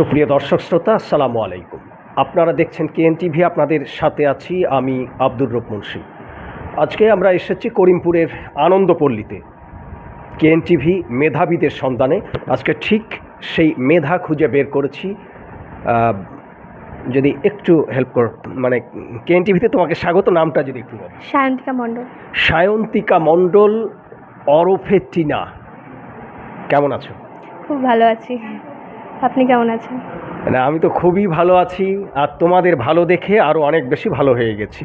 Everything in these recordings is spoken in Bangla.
সুপ্রিয় দর্শক শ্রোতা আসসালামু আলাইকুম। আপনারা দেখছেন কেএন টিভি আপনাদের সাথে আছি আমি আব্দুর রব মুন্সি। আজকে আমরা এসেছি করিমপুরের আনন্দপল্লীতে। কেএন টিভি মেধাবীদের সন্ধানে। আজকে ঠিক সেই মেধা খুঁজে বের করেছি। যদি একটু হেল্প কর মানে কেএন টিভিতে তোমাকে স্বাগত নামটা যদি একটু বলো। সায়ন্তিকা মণ্ডল। সায়ন্তিকা মণ্ডল অরফে টিনা। কেমন আছো? খুব ভালো আছি। আপনি কেমন আছেন? না আমি তো খুবই ভালো আছি আর তোমাদের ভালো দেখে আরও অনেক বেশি ভালো হয়ে গেছি।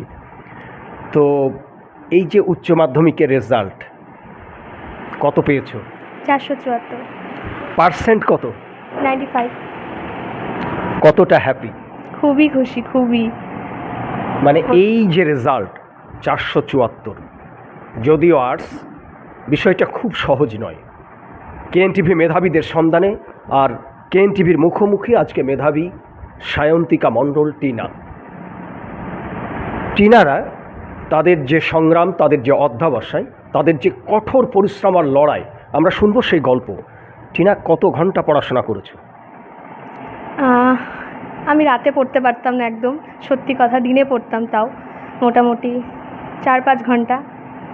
তো এই যে উচ্চ মাধ্যমিকের রেজাল্ট কত পেয়েছ? চারশো চুয়াত্তর। পার্সেন্ট কত? নাইনটি ফাইভ কতটা হ্যাপি খুবই খুশি খুবই। মানে এই যে রেজাল্ট চারশো চুয়াত্তর। যদিও আর্টস বিষয়টা খুব সহজ নয়। কেএনটিভি মেধাবীদের সন্ধানে আর কেএনটিভির মুখোমুখি আজকে মেধাবী সায়ন্তিকা মণ্ডল টিনা। টিনারা তাদের যে সংগ্রাম তাদের যে অধ্যাবসায় তাদের যে কঠোর পরিশ্রম আর লড়াই আমরা শুনব সেই গল্প। টিনা কত ঘণ্টা পড়াশোনা করেছ? আমি রাতে পড়তে পারতাম না একদম। সত্যি কথা দিনে পড়তাম তাও মোটামুটি চার পাঁচ ঘণ্টা।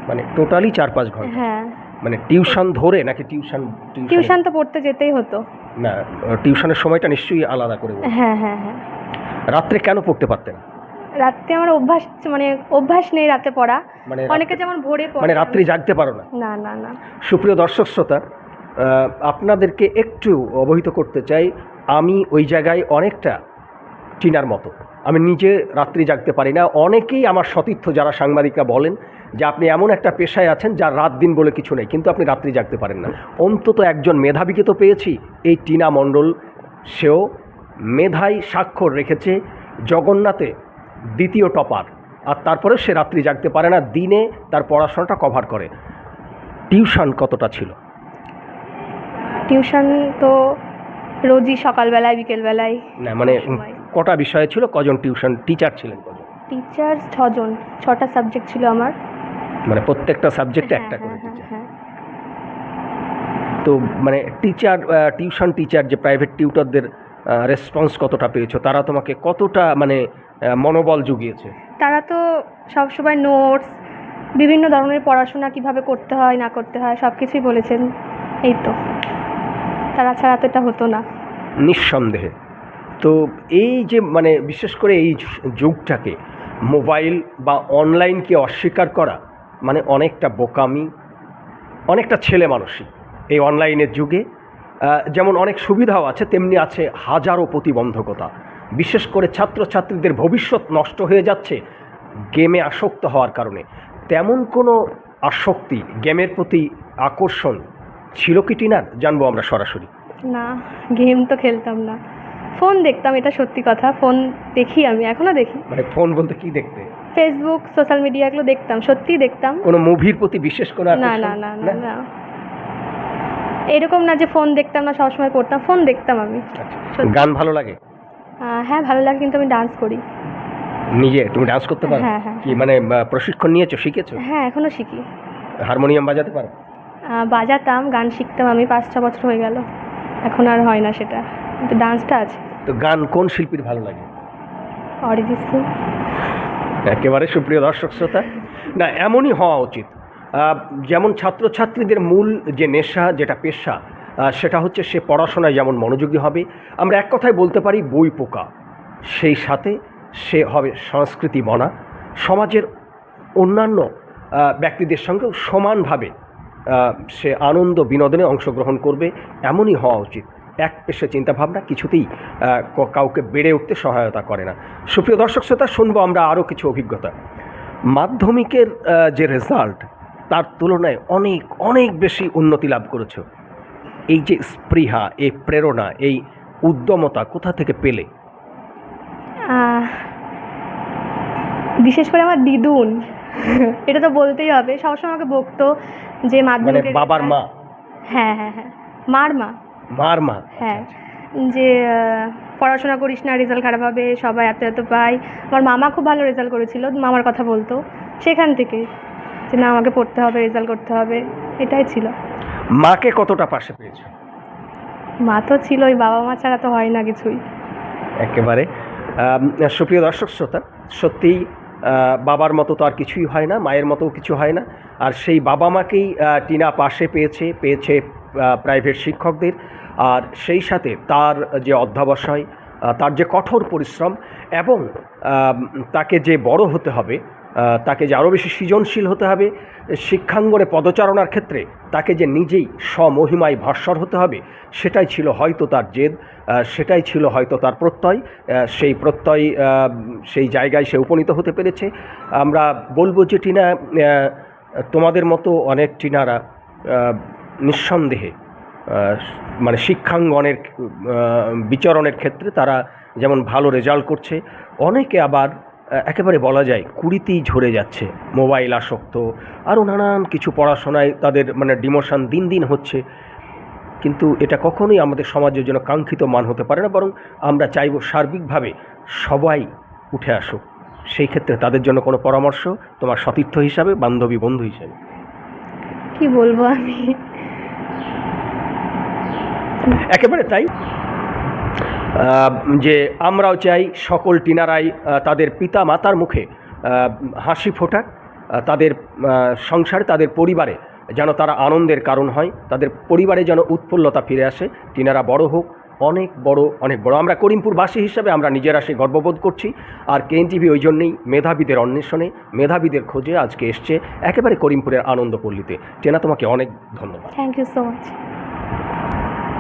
মানে টোটালি চার পাঁচ ঘণ্টা? হ্যাঁ। মানে টিউশন ধরে নাকি টিউশন? টিউশন তো পড়তে যেতেই হতো। না টিউশনের সময়টা নিশ্চয়ই আলাদা করে বলুন। হ্যাঁ হ্যাঁ হ্যাঁ। রাত্রে কেন পড়তে পারতেন? রাত্রে আমার অভ্যাস মানে অভ্যাস নেই রাতে পড়া। মানে অনেকে যেমন ভোরে পড়ে। মানে রাত্রি জাগতে পারো না। না না না। সুপ্রিয় দর্শক শ্রোতা আহ, আপনাদেরকে একটু অবহিত করতে চাই। আমি ওই জায়গায় অনেকটা চিনার মতো। আমি নিজে রাত্রি জাগতে পারি না। অনেকেই আমার সতীর্থ যারা সাংবাদিকরা বলেন যে আপনি এমন একটা পেশায় আছেন যার রাত দিন বলে কিছু নেই কিন্তু আপনি রাত্রি জাগতে পারেন না। অন্তত একজন মেধাবীকে তো পেয়েছি। এই টিনা মণ্ডল সেও মেধায় স্বাক্ষর রেখেছে জগন্নাথে দ্বিতীয় টপার। আর তারপরে সে রাত্রি জাগতে পারে না দিনে তার পড়াশোনাটা কভার করে। টিউশন কতটা ছিল? টিউশন তো রোজই সকালবেলায় বিকেলবেলায় না মানে। কটা বিষয়ে ছিল? কজন টিউশন? টিচার ছিলেন কজন? টিচার ছজন। ছটা সাবজেক্ট ছিল আমার। মানে প্রত্যেকটা সাবজেক্টে হ্যাঁ, একটা করে হ্যাঁ, টিচার হ্যাঁ, তো মানে টিচার টিউশন টিচার যে প্রাইভেট টিউটরদের রেসপন্স কতটা পেয়েছ? তারা তোমাকে কতটা মানে মনোবল জুগিয়েছে? তারা তো সবসময় নোটস বিভিন্ন ধরনের পড়াশোনা কীভাবে করতে হয় না করতে হয় সব কিছুই বলেছেন। এই তো। তারা ছাড়া তো এটা হতো না। নিঃসন্দেহে। তো এই যে মানে বিশেষ করে এই যুগটাকে মোবাইল বা অনলাইনকে অস্বীকার করা মানে অনেকটা বোকামি, অনেকটা ছেলে মানুষই এই অনলাইনের যুগে। যেমন অনেক সুবিধাও আছে, তেমনি আছে হাজারো প্রতিবন্ধকতা। বিশেষ করে ছাত্রছাত্রীদের ভবিষ্যৎ নষ্ট হয়ে যাচ্ছে, গেমে আসক্ত হওয়ার কারণে। তেমন কোনো আসক্তি, গেমের প্রতি আকর্ষণ ছিল কি টিনার? জানব আমরা সরাসরি। না, গেম তো খেলতাম না। ফোন দেখতাম এটা সত্যি কথা। ফোন দেখি আমি এখনও দেখি। মানে ফোন বলতে কি দেখতে? ফেসবুক সোশ্যাল মিডিয়া এগুলো দেখতাম সত্যিই দেখতাম। কোনো মুভির প্রতি বিশেষ কোনো না আকর্ষণ? না না না? না। এরকম না যে ফোন দেখতাম না সবসময় পড়তাম ফোন দেখতাম আমি। আচ্ছা। গান ভালো লাগে? হ্যাঁ ভালো লাগে কিন্তু আমি ডান্স করি। নিজে? তুমি ডান্স করতে পারো? হ্যাঁ, হ্যাঁ। কি মানে প্রশিক্ষণ নিয়েছো শিখেছো? হ্যাঁ এখনও শিখি। হারমোনিয়াম বাজাতে পারো? বাজাতাম গান শিখতাম আমি পাঁচ ছ বছর হয়ে গেল। এখন আর হয় না সেটা। কিন্তু ডান্সটা আছে। তো গান কোন শিল্পীর ভালো লাগে? অরিজিৎ সিং। একেবারে সুপ্রিয় দর্শক শ্রোতা। না এমনই হওয়া উচিত। যেমন ছাত্রছাত্রীদের মূল যে নেশা যেটা পেশা সেটা হচ্ছে সে পড়াশোনায় যেমন মনোযোগী হবে। আমরা এক কথায় বলতে পারি বই পোকা। সেই সাথে সে হবে সংস্কৃতি বনা সমাজের অন্যান্য ব্যক্তিদের সঙ্গেও সমানভাবে সে আনন্দ বিনোদনে অংশগ্রহণ করবে। এমনই হওয়া উচিত। এক পেশে চিন্তাভাবনা কিছুতেই কাউকে বেড়ে উঠতে সহায়তা করে না। সুপ্রিয় দর্শক শ্রোতা শুনব আমরা আরও কিছু অভিজ্ঞতা। মাধ্যমিকের যে রেজাল্ট তার তুলনায় অনেক অনেক বেশি উন্নতি লাভ করেছ। এই যে স্পৃহা এই প্রেরণা এই উদ্যমতা কোথা থেকে পেলে? বিশেষ করে আমার দিদুন। এটা তো বলতেই হবে। সবসময় আমাকে বকতো যে মানে মাধ্যমিক বাবার মা? হ্যাঁ হ্যাঁ হ্যাঁ। মার মা। মার। মা হ্যাঁ যে পড়াশোনা করিস না রেজাল্ট খারাপ হবে সবাই এত এত পাই আমার মামা খুব ভালো রেজাল্ট করেছিল মামার কথা বলতো। সেখান থেকে যে না আমাকে পড়তে হবে রেজাল্ট করতে হবে। এটাই ছিল। মাকে কতটা পাশে পেয়েছ? মা তো ছিলই বাবা মা ছাড়া তো হয় না কিছুই। একেবারে। সুপ্রিয় দর্শক শ্রোতা সত্যিই বাবার মতো তো আর কিছুই হয় না, মায়ের মতো কিছু হয় না। আর সেই বাবা মাকেই টিনা পাশে পেয়েছে পেয়েছে প্রাইভেট শিক্ষকদের। আর সেই সাথে তার যে অধ্যাবসায় তার যে কঠোর পরিশ্রম এবং তাকে যে বড় হতে হবে তাকে যে আরও বেশি সৃজনশীল হতে হবে, শিক্ষাঙ্গনে পদচারণার ক্ষেত্রে তাকে যে নিজেই স্বমহিমায় ভাস্বর হতে হবে, সেটাই ছিল হয়তো তার জেদ সেটাই ছিল হয়তো তার প্রত্যয় সেই প্রত্যয় সেই জায়গায় সে উপনীত হতে পেরেছে। আমরা বলব যে টিনা তোমাদের মতো অনেক টিনারা নিঃসন্দেহে মানে শিক্ষাঙ্গনের বিচরণের ক্ষেত্রে তারা যেমন ভালো রেজাল্ট করছে, অনেকে আবার একেবারে বলা যায় কুড়িতেই ঝরে যাচ্ছে। মোবাইল আসক্ত আরও নানান কিছু পড়াশোনায় তাদের মানে ডিমোশন দিন দিন হচ্ছে। কিন্তু এটা কখনোই আমাদের সমাজের জন্য কাঙ্ক্ষিত মান হতে পারে না বরং আমরা চাইব সার্বিকভাবে সবাই উঠে আসুক। সেই ক্ষেত্রে তাদের জন্য কোনো পরামর্শ তোমার সতীর্থ হিসাবে বান্ধবী বন্ধু হিসাবে। কি বলব আমি? একেবারে তাই। যে আমরাও চাই সকল টিনারাই তাদের পিতা মাতার মুখে হাসি ফোটাক তাদের সংসারে, তাদের পরিবারে যেন তারা আনন্দের কারণ হয়, তাদের পরিবারে যেন উৎফুল্লতা ফিরে আসে। টিনারা বড় হোক, অনেক বড় অনেক বড়। আমরা করিমপুরবাসী হিসাবে আমরা নিজেরা সে গর্ববোধ করছি। আর কেএনটিভি ওই জন্যেই মেধাবীদের অন্বেষণে, মেধাবীদের খোঁজে আজকে এসছে একেবারে করিমপুরের আনন্দ পল্লীতে টেনা, তোমাকে অনেক ধন্যবাদ। Thank you so much